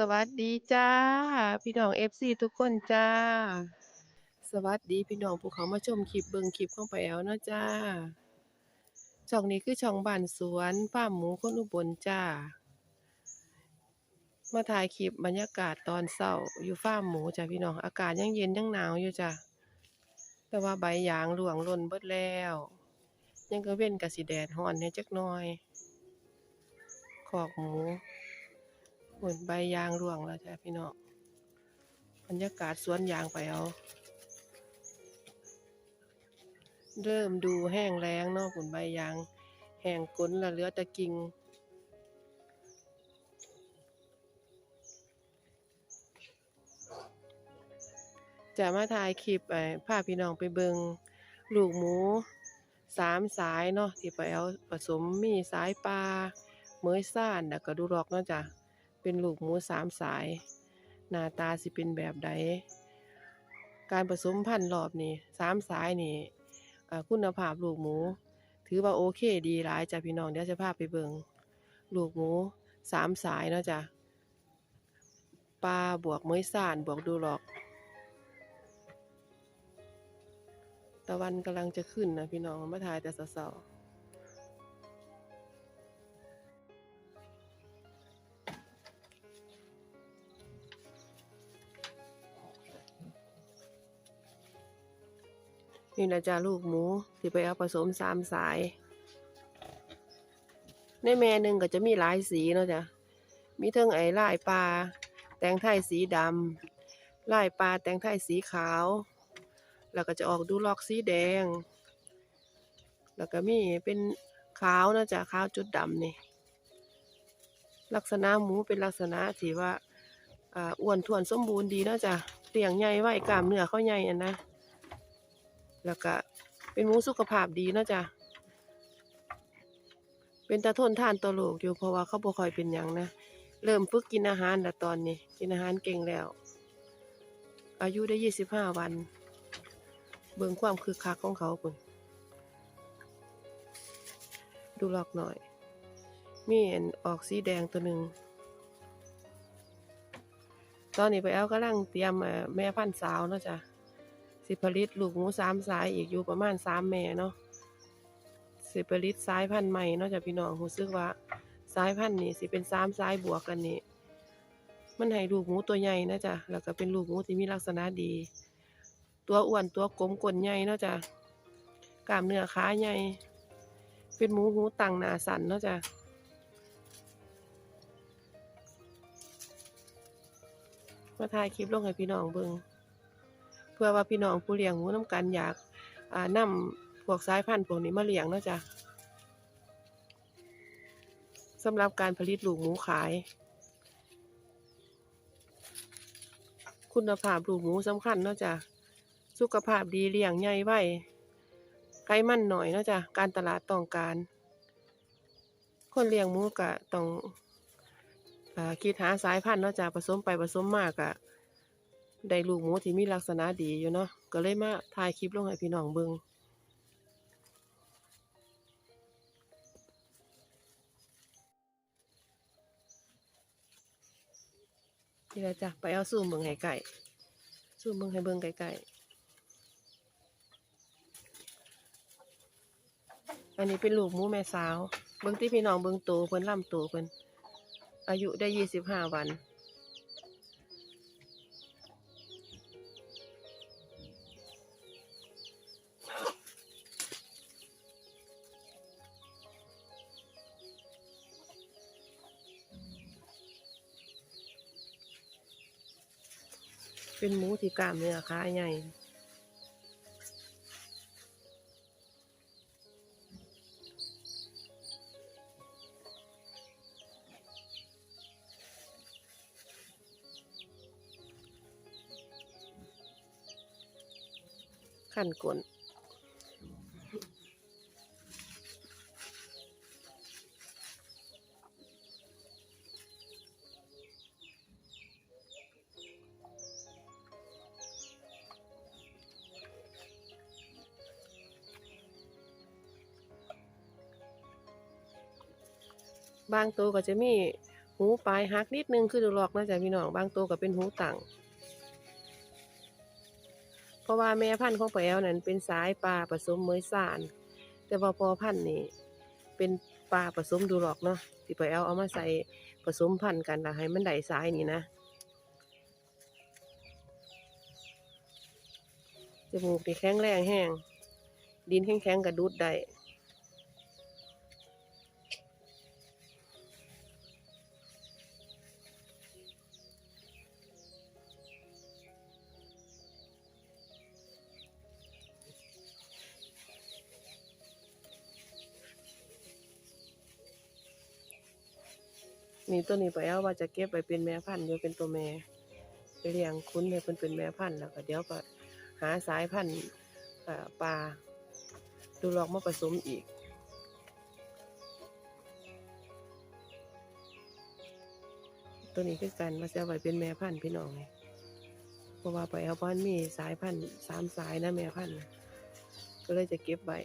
สวัสดีจ้า พี่น้อง FC ทุกคนจ้า สวัสดีพี่น้องผู้เขามาชมคลิปเบิ่งคลิปของไปแอ๋วเนาะจ้า ช่องนี้คือช่องบ้านสวนฟาร์มหมูคนอุบลจ้า มาถ่ายคลิปบรรยากาศตอนเช้าอยู่ฟาร์มหมูจ้าพี่น้องอากาศยังเย็นยังหนาวอยู่จ้าแต่ว่าใบยางหลวงหล่นเบิดแล้ว ยังก็เว้นกับสิแดดร้อนแหน่จักหน่อยคอกหมู บนใบยางร่วงแล้วจ้ะพี่น้องบรรยากาศสวนยางไปเอา เริ่มดูแห้งแล้งเนาะผลใบยาง แห้งก้นละเหลือแต่กิ่งจะมาถ่ายคลิปไอ้พาพี่น้องไปเบิงลูกหมูสามสายเนาะที่ไปเอาผสมมีสายปลาเหมยซ่านแล้วก็ดูรอกเนาะจ้ะ เป็นลูกหมูสามสาย หน้าตาสิเป็นแบบใด การผสมพันธุ์รอบนี้สามสายนี่เอ่อคุณภาพลูกหมู ถือว่าโอเคดีหลายจ้ะพี่น้องเดี๋ยวจะพาไปเบิงลูกหมูสามสายเนาะจ้ะปลาบวกเมยซ่านบวกดูหรอก ตะวันกำลังจะขึ้นนะพี่น้องมาถ่ายแต่สาๆ นี่นะจ้าลูกหมูที่ไปเอาผสมสามสาย ในแม่หนึ่งก็จะมีหลายสีเนาะจ้ะมีเทั้งไอ้ลายปลาแตงไทยสีดำลายปลาแตงไทยสีขาว แล้วก็จะออกดูลอกสีแดง แล้วก็มีเป็นขาวนะจ้ะขาวจุดดำนี่ ลักษณะหมูเป็นลักษณะที่ว่าอ้วนท้วนสมบูรณ์ดีนะจ้ะเลี้ยงใหญ่ไหวกล้ามเนื้อเขาใหญ่อันนะ แล้วก็เป็นหมูสุขภาพดีเนาะจ้ะเป็นตาทนทานต่อโลกอยู่เพราะว่าเขาบ่ค่อยเป็นหยังนะ เริ่มฝึกกินอาหารแล้วตอนนี้ กินอาหารเก่งแล้ว อายุได้ยี่สิบห้าวัน เบิ่งความคึกคักของเขาปุ่นดูหลอกหน่อย มีอันออกสีแดงตัวหนึ่ง ตอนนี้ไปเอากำลังเตรียมแม่พันธุ์สาวเนาะจ้ะ สิผลิตลูกหมูสามสายอีกอยู่ประมาณสามแม่เนาะสิผลิตสายพันธุ์ใหม่เนาะจาพี่น้องรู้สึกว่าสายพันธุ์นี่สิเป็นสามสายบวกกันนี่มันให้ลูกหมูตัวใหญ่นะจ๊ะแล้วก็เป็นลูกหมูที่มีลักษณะดี ตัวอ้วนตัวกลมกลนใหญ่เนาะจ้ะกล้ามเนื้อขาใหญ่ เป็นหมูหูตังหนาสันเนาะจ้ะมาถ่ายคลิปลงให้พี่น้องเบิ่ง พื่อว่าพี่น้องผู้เลี้ยงหมูน้ำกันอยากอ่านำพวกสายพันธุ์พวกนี้มาเลี้ยงเนาะจ้ะสำหรับการผลิตลูกหมูขาย คุณภาพลูกหมูสำคัญเนาะจ้ะสุขภาพดีเลี้ยงใหญ่ไว้ไขมันหน่อยเนาะจ้ะการตลาดต้องการ คนเลี้ยงหมูก็ต้องอคิดหาสายพันธุ์เนาะจ้ะผสมไปผสมมากอะ ได้ลูกหมูที่มีลักษณะดีอยู่เนาะก็เลยมาถ่ายคลิปลงให้พี่น้องเบิงนี่แหละจ้ะไปเอาซูมเบิงให้ไก่ซูมเบิงให้เบิงไก่ๆอันนี้เป็นลูกหมูแม่สาว เบิงที่พี่น้องเบิงโตเพิ่นล่ำโตเพิ่นอายุได้ยี่สิบห้าวัน เป็นหมูที่กล้ามเนื้อขาใหญ่ขั้นกลน บางตัวก็จะมีหูปลายหักนิดนึงคือดูหลอกนะจ๊ะพี่น้องบางตัวก็เป็นหูต่างเพราะว่าแม่พันธุ์ของปลาแอลนั้นเป็นสายปลาผสมเมยสาน แต่ว่าพอพันธุ์นี่เป็นปลาผสมดูหลอกเนาะที่ปลาแอลเอามาใส่ผสมพันธุ์กันแล้วให้มันได้สายนี่นะจมูกนี่แข็งแรงแห้งดินแข็งๆกระดูดได้ นี่ตัวนี้ไปเอาว่าจะเก็บไปเป็นแม่พันธุ์เดี๋ยวเป็นตัวแม่ไปเลี้ยงคุ้นให้เพิ่นเป็นแม่พันธุ์แล้วก็เดี๋ยวก็หาสายพันธุ์ปลาดูลอกมาผสมอีกตัวนี้คือกันมาจะเอไว้เป็นแม่พันธุ์พี่น้องเพราะว่าไปเอาบ้านมีสายพันธุ์สามสายนะแม่พันธุ์ก็เลยจะเก็บไว้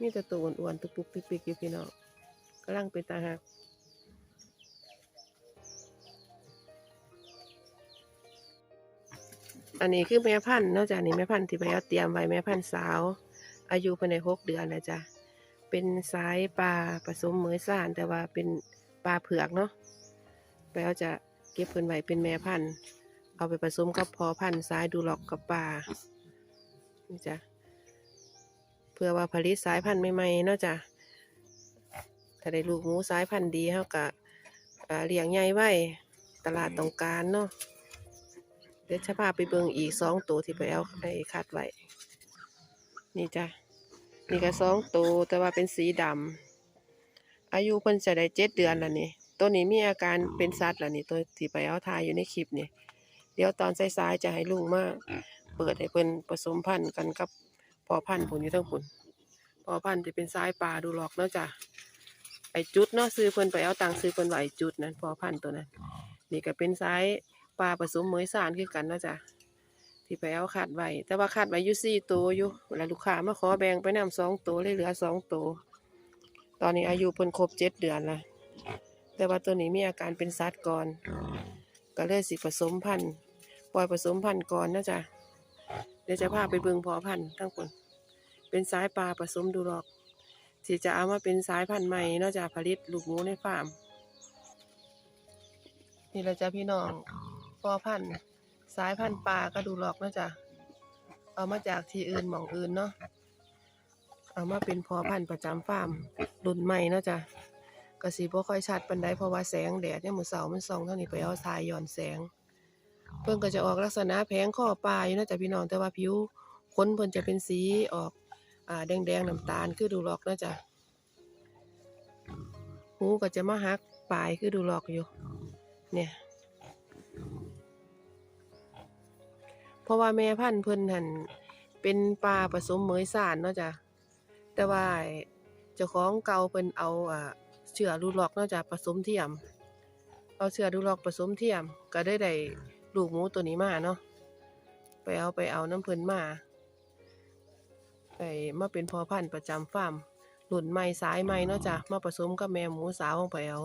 มีแต่ตัวอ้วนๆตุกปุกติกปิกอยู่พี่น้องกำลังเป็นตาหักอันนี้คือแม่พันธุ์นอกจากนี้แม่พันธุ์ที่ไปเอาเตรียมไว้แม่พันธุ์สาว อายุภายในหกเดือนนะจ๊ะเป็นสายปลาผสมเหมือซ่าน แต่ว่าเป็นปลาเผือกเนาะไปเอาจะเก็บเพิ่นไว้เป็นแม่พันธุ์ เอาไปผสมกับพอพันธุ์สายดูหลอกกับปลานี่จ้ะ พื่อว่าผลิตสายพันธุ์ใหม่ๆเนาะจ้ะถ้าได้ลูกหมูสายพันธุ์ดีเขาก็เลี้ยงใหญ่ไว้ตลาดต้องการเนาะเดี๋ยวจะพาไปเบิ่งอีกสองตัวที่ไปเอาไอ้คัดไว้นี่จ้ะนี่ก็สองตัวแต่ว่าเป็นสีดำอายุเพิ่นจะได้เจ็ดเดือนแล้วนี่ตัวนี้มีอาการเป็นสัตว์แล้วนี่ตัวที่ไปเอาทายอยู่ในคลิปนี่เดี๋ยวตอนสายๆจะให้ลุงมาเปิดให้เพิ่นผสมพันธุ์กันกับ อพันธุ์ผลอยู่ทั้งผลพอพันธุ์จะเป็นสายปลาดูหลอกเนาะจ้ะไอจุดเนาะซื้อเพิ่นไปเอาตังค์ซื้อเพิ่นไว้ไอ้จุดนั้นพอพันธุ์ตัวนั้นนี่ก็เป็นสายปลาผสมเหมยสารคือกันเนาะจ้ะที่ไปเอาขาดไว้แต่ว่าขาดไว้อยู่สี่ตัวอยู่เวลาลูกค้ามาขอแบ่งไปนำสองตัวเลยเหลือสองตัวตอนนี้อายุเพิ่นครบเจ็ดเดือนละแต่ว่าตัวนี้มีอาการเป็นสัตว์ก่อน ก็เลยสิผสมพันธุ์ปล่อยผสมพันธุ์ก่อนนะจ๊ะเดี๋ยวจะพาไปเบิ่งพอพันธุ์ทั้งคนเป็นสายปลาผสมดูหรอกที่จะเอามาเป็นสายพันธุ์ใหม่นอกจากผลิตลูกหมูในฟาร์มนี่แหละจ้ะพี่น้องพอพันธุ์สายพันธุ์ปลาก็ดูหรอกนอะจ้ะเอามาจากที่อื่นหม่องอื่นเนาะเอามาเป็นพอพันธุ์ประจำฟาร์มรุ่นใหม่เนาะจ้ะกระสีบ่ค่อยชัดปานใดเพราะว่าแสงแดดเนี่ยมือเสาร์มันส่องเท่านี้ไปเอาทรายย้อนแสง เพิ่นก็จะออกลักษณะแผงข้อปลาอยู่นะจ้ะพี่น้องแต่ว่าผิวขนเพิ่นจะเป็นสีออกอ่าแดงๆน้ำตาลคือดูหลอกนะจ้ะหูก็จะมาหักปลายคือดูหลอกอยู่ เนี่ยเพราะว่าแม่พันธุ์เพิ่นหันเป็นปลาผสมเหมยสานเนาะจ้ะแต่ว่าเจ้าของเก่าเพิ่นเอาอ่าเชื้อดูหลอกเนาะจ้ะผสมเทียม เอาเชื้อดูหลอกผสมเทียมก็ได้ได้ ลูกหมูตัวนี้มาเนาะไปเอาไปเอาน้ำเพิ่นมาไปมาเป็นพอพันธุ์ประจำฟาร์มรุ่นใหม่สายใหม่เนาะจ้ะมาผสมกับแม่หมูสาวของไปเอา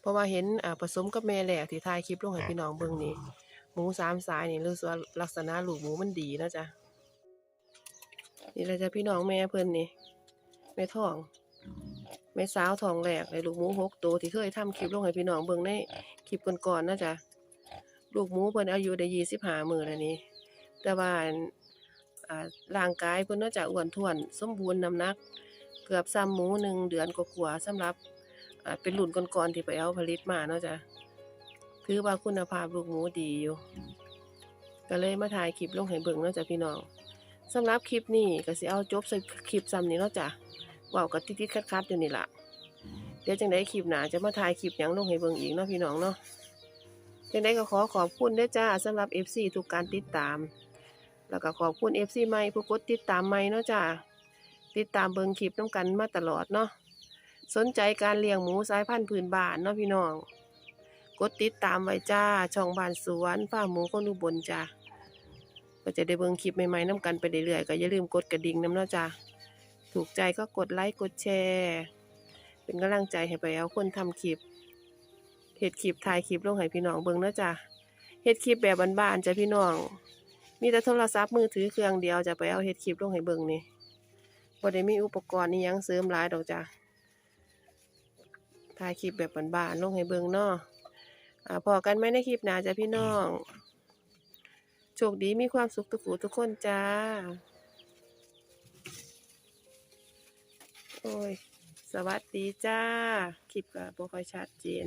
เพราะว่าเห็นอ่าผสมกับแม่แหลกที่ถ่ายคลิปลงให้พี่น้องเบิ่งนี่หมูสามสายนี่รู้สึกว่าลักษณะลูกหมูมันดีนะจ้ะนี่แหละจ้ะพี่น้องแม่เพิ่นนี่แม่ท้อง แม่สาวท้องแรกเลยลูกหมูหกตัวที่เคยทำคลิปลงให้พี่น้องเบิ่งในคลิปก่อนๆนะจ๊ะลูกหมูเพิ่นอายุได้ยี่สิบห้ามื้อแล้วนี่แต่ว่าอันอ่าร่างกายเพิ่นน่าจะอ้วนท้วน สมบูรณ์น้ำหนัก เกือบซ้ำหมูหนึ่งเดือนกว่าๆสำหรับอ่าเป็นรุ่นก่อนๆที่ไปเอาผลิตมาเนาะจ้ะถือว่าคุณภาพลูกหมูดีอยู่ ก็เลยมาถ่ายคลิปลงให้เบิ่งเนาะจ้ะพี่น้องสำหรับคลิปนี้ก็สิเอาจบใส่คลิปซ้ำนี้เนาะจ้ะ เว้ากับติดๆคัดๆอยู่นี่ล่ะเดี๋ยวจังไดคลิปหน้าจะมาถ่ายคลิปหยังลงให้เบิ่งอีกเนาะพี่น้องเนาะจังไดก็ขอขอบคุณด้วยจ้าสำหรับ FC ทุกการติดตาม แล้วก็ขอบคุณ FC ใหม่ผู้กดติดตามใหม่เนาะจ้าติดตามเบิ่งคลิปน้ำกันมาตลอดเนาะสนใจการเลี้ยงหมูสายพันธุ์พื้นบ้านเนาะพี่น้อง กดติดตามไว้จ้า ช่องบ้านสวนฟาร์มหมูคนอุบลจ้าก็จะได้เบิ่งคลิปใหม่ๆนํกันไปเรื่อยๆก็อย่าลืมกดกระดิ่งนำเนาะจ้ะ ถูกใจก็กดไลค์กดแชร์ เป็นกำลังใจให้ไปเอาคนทำคลิปเฮ็ดคลิปถ่ายคลิปลงให้พี่น้องเบิ่งนะจ้ะเฮ็ดคลิปแบบบ้านๆจ้ะพี่น้อง มีแต่โทรศัพท์มือถือเครื่องเดียวจะไปเอาเฮ็ดคลิปลงให้เบิ่งนี่บ่ได้มีอุปกรณ์นี่ยังเสริมหลายดอกจ้ะถ่ายคลิปแบบบ้านๆลงให้เบิ่งเนาะอ่าพอกันไหมในคลิปหน้าจ้ะพี่น้อง โชคดีมีความสุขทุกผู้ทุกคนจ้า โอ้ ย สวัสดีจ้า คลิปก็บ่ค่อยชัดเจน